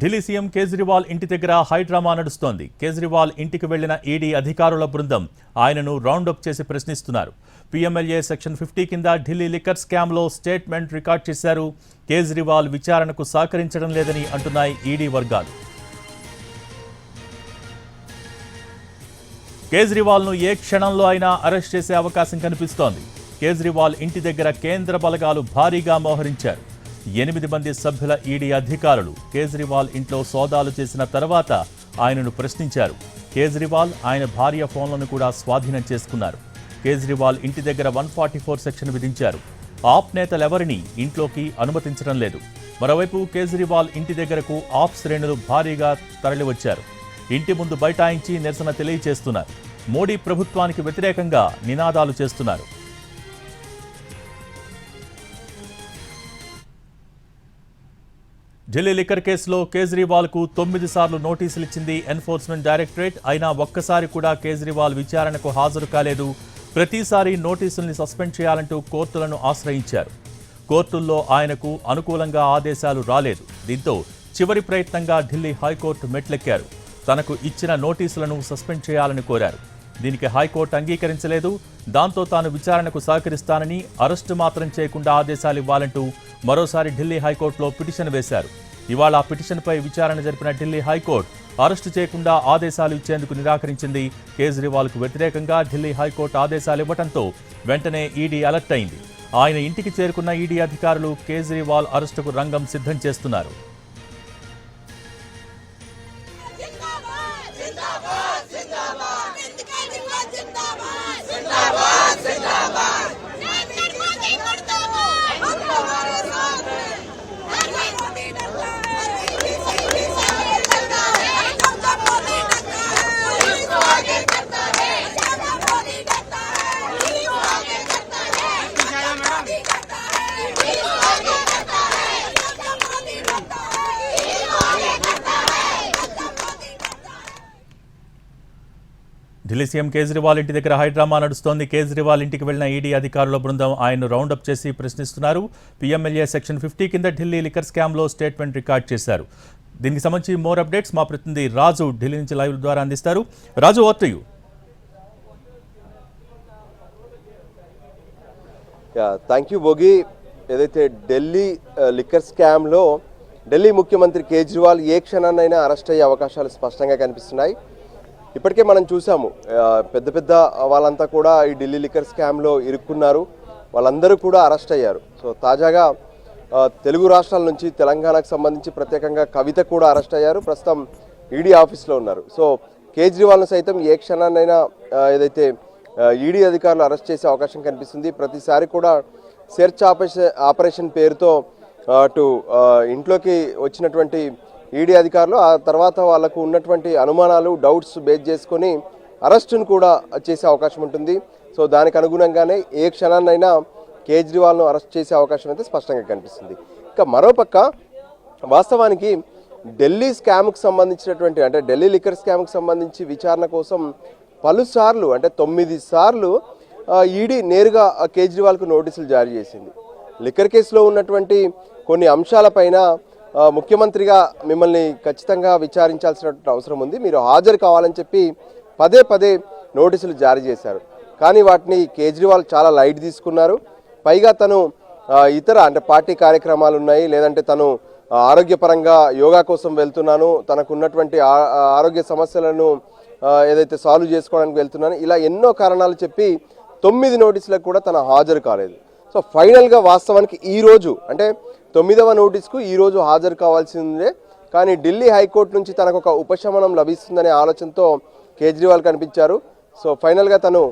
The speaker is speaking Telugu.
ఢిల్లీ సీఎం కేజ్రీవాల్ ఇంటి దగ్గర హైడ్రామా నడుస్తోంది. కేజ్రీవాల్ ఇంటికి వెళ్ళిన ఈడీ అధికారుల బృందం ఆయనను రౌండప్ చేసి ప్రశ్నిస్తున్నారు. పీఎంఎల్ఏ సెక్షన్ ఫిఫ్టీ కింద ఢిల్లీ లిక్కర్ స్కామ్లో స్టేట్మెంట్ రికార్డ్ చేశారు. కేజ్రీవాల్ విచారణకు సహకరించడం లేదని అంటున్నాయి ఈడీ వర్గాలు. కేజ్రీవాల్ను ఏ క్షణంలో అయినా అరెస్ట్ చేసే అవకాశం కనిపిస్తోంది. కేజ్రీవాల్ ఇంటి దగ్గర కేంద్ర బలగాలు భారీగా మోహరించారు. ఎనిమిది మంది సభ్యుల ఈడీ అధికారులు కేజ్రీవాల్ ఇంట్లో సోదాలు చేసిన తర్వాత ఆయనను ప్రశ్నించారు. కేజ్రీవాల్ ఆయన భార్య ఫోన్లను కూడా స్వాధీనం చేసుకున్నారు. కేజ్రీవాల్ ఇంటి దగ్గర వన్ ఫార్టీ ఫోర్ సెక్షన్ విధించారు. ఆప్ నేతలెవరిని ఇంట్లోకి అనుమతించడం లేదు. మరోవైపు కేజ్రీవాల్ ఇంటి దగ్గరకు ఆప్ శ్రేణులు భారీగా తరలివచ్చారు. ఇంటి ముందు బైఠాయించి నిరసన తెలియజేస్తున్నారు మోడీ ప్రభుత్వానికి వ్యతిరేకంగా నినాదాలు చేస్తున్నారు. ఢిల్లీ లిక్కర్ కేసులో కేజ్రీవాల్కు తొమ్మిది సార్లు నోటీసులు ఇచ్చింది ఎన్ఫోర్స్మెంట్ డైరెక్టరేట్. అయినా ఒక్కసారి కూడా కేజ్రీవాల్ విచారణకు హాజరు కాలేదు. ప్రతిసారి నోటీసుల్ని సస్పెండ్ చేయాలంటూ కోర్టులను ఆశ్రయించారు. కోర్టుల్లో ఆయనకు అనుకూలంగా ఆదేశాలు రాలేదు. దీంతో చివరి ప్రయత్నంగా ఢిల్లీ హైకోర్టు మెట్లెక్కారు. తనకు ఇచ్చిన నోటీసులను సస్పెండ్ చేయాలని కోరారు. దీనికి హైకోర్టు అంగీకరించలేదు. దాంతో తాను విచారణకు సహకరిస్తానని అరెస్టు మాత్రం చేయకుండా ఆదేశాలు ఇవ్వాలంటూ మరోసారి ఢిల్లీ హైకోర్టులో పిటిషన్ వేశారు. ఇవాళ ఆ పిటిషన్పై విచారణ జరిపిన ఢిల్లీ హైకోర్టు అరెస్టు చేయకుండా ఆదేశాలు ఇచ్చేందుకు నిరాకరించింది. కేజ్రీవాల్కు వ్యతిరేకంగా ఢిల్లీ హైకోర్టు ఆదేశాలు ఇవ్వడంతో వెంటనే ఈడీ అలర్ట్ అయింది. ఆయన ఇంటికి చేరుకున్న ఈడీ అధికారులు కేజ్రీవాల్ అరెస్టుకు రంగం సిద్ధం చేస్తున్నారు. ఢిల్లీ సీఎం కేజ్రీవాల్ ఇంటి దగ్గర హైడ్రామా నడుస్తోంది. కేజ్రీవాల్ ఇంటికి వెళ్ళిన ఈడీ అధికారుల బృందం ఆయన్ను రౌండప్ చేసి ప్రశ్నిస్తున్నారు. పీఎంఎల్ఏ సెక్షన్ ఫిఫ్టీ కింద ఢిల్లీ లిక్కర్ స్కామ్లో స్టేట్మెంట్ రికార్డ్ చేశారు. దీనికి సంబంధించి మోర్ అప్డేట్స్ మా ప్రతినిధి రాజు ఢిల్లీ నుంచి లైవ్ ద్వారా అందిస్తారు. రాజు ఓట్ యూ థ్యాంక్ యూ భోగి ఏదైతే ఢిల్లీ uh, లిక్కర్ స్కామ్లో ఢిల్లీ ముఖ్యమంత్రి కేజ్రీవాల్ ఏ క్షణాన్నైనా అరెస్ట్ అయ్యే అవకాశాలు స్పష్టంగా కనిపిస్తున్నాయి. ఇప్పటికే మనం చూసాము. పెద్ద పెద్ద వాళ్ళంతా కూడా ఈ ఢిల్లీ లిక్కర్ స్కామ్లో ఇరుక్కున్నారు. వాళ్ళందరూ కూడా అరెస్ట్ అయ్యారు. సో తాజాగా తెలుగు రాష్ట్రాల నుంచి తెలంగాణకు సంబంధించి ప్రత్యేకంగా కవిత కూడా అరెస్ట్ అయ్యారు. ప్రస్తుతం ఈడీ ఆఫీస్లో ఉన్నారు. సో కేజ్రీవాల్ను సైతం ఏ క్షణాన్నైనా ఏదైతే ఈడీ అధికారులు అరెస్ట్ చేసే అవకాశం కనిపిస్తుంది. ప్రతిసారి కూడా సెర్చ్ ఆపరేషన్ ఆపరేషన్ పేరుతో అటు ఇంట్లోకి వచ్చినటువంటి ఈడీ అధికారులు ఆ తర్వాత వాళ్ళకు ఉన్నటువంటి అనుమానాలు డౌట్స్ బేస్ చేసుకొని అరెస్టును కూడా చేసే అవకాశం ఉంటుంది. సో దానికి అనుగుణంగానే ఏ క్షణాన్నైనా కేజ్రీవాల్ను అరెస్ట్ చేసే అవకాశం అయితే స్పష్టంగా కనిపిస్తుంది. ఇక మరోపక్క వాస్తవానికి ఢిల్లీ స్కామ్కు సంబంధించినటువంటి అంటే ఢిల్లీ లిక్కర్ స్కామ్కు సంబంధించి విచారణ కోసం పలుసార్లు అంటే తొమ్మిది సార్లు ఈడీ నేరుగా కేజ్రీవాల్కు నోటీసులు జారీ చేసింది. లిక్కర్ కేసులో ఉన్నటువంటి కొన్ని అంశాలపైన ముఖ్యమంత్రిగా మిమ్మల్ని ఖచ్చితంగా విచారించాల్సినటువంటి అవసరం ఉంది. మీరు హాజరు కావాలని చెప్పి పదే పదే నోటీసులు జారీ చేశారు. కానీ వాటిని కేజ్రీవాల్ చాలా లైట్ తీసుకున్నారు. పైగా తను ఇతర అంటే పార్టీ కార్యక్రమాలు ఉన్నాయి. లేదంటే తను ఆరోగ్యపరంగా యోగా కోసం వెళ్తున్నాను. తనకున్నటువంటి ఆ- ఆరోగ్య సమస్యలను ఏదైతే సాల్వ్ చేసుకోవడానికి వెళ్తున్నాను. ఇలా ఎన్నో కారణాలు చెప్పి తొమ్మిది నోటీసులకు కూడా తన హాజరు కాలేదు. సో ఫైనల్గా వాస్తవానికి ఈ రోజు అంటే తొమ్మిదవ నోటీస్కు ఈ రోజు హాజరు కావాల్సిందే. కానీ ఢిల్లీ హైకోర్టు నుంచి తనకు ఒక ఉపశమనం లభిస్తుందనే ఆలోచనతో కేజ్రీవాల్ కనిపించారు. సో ఫైనల్గా తను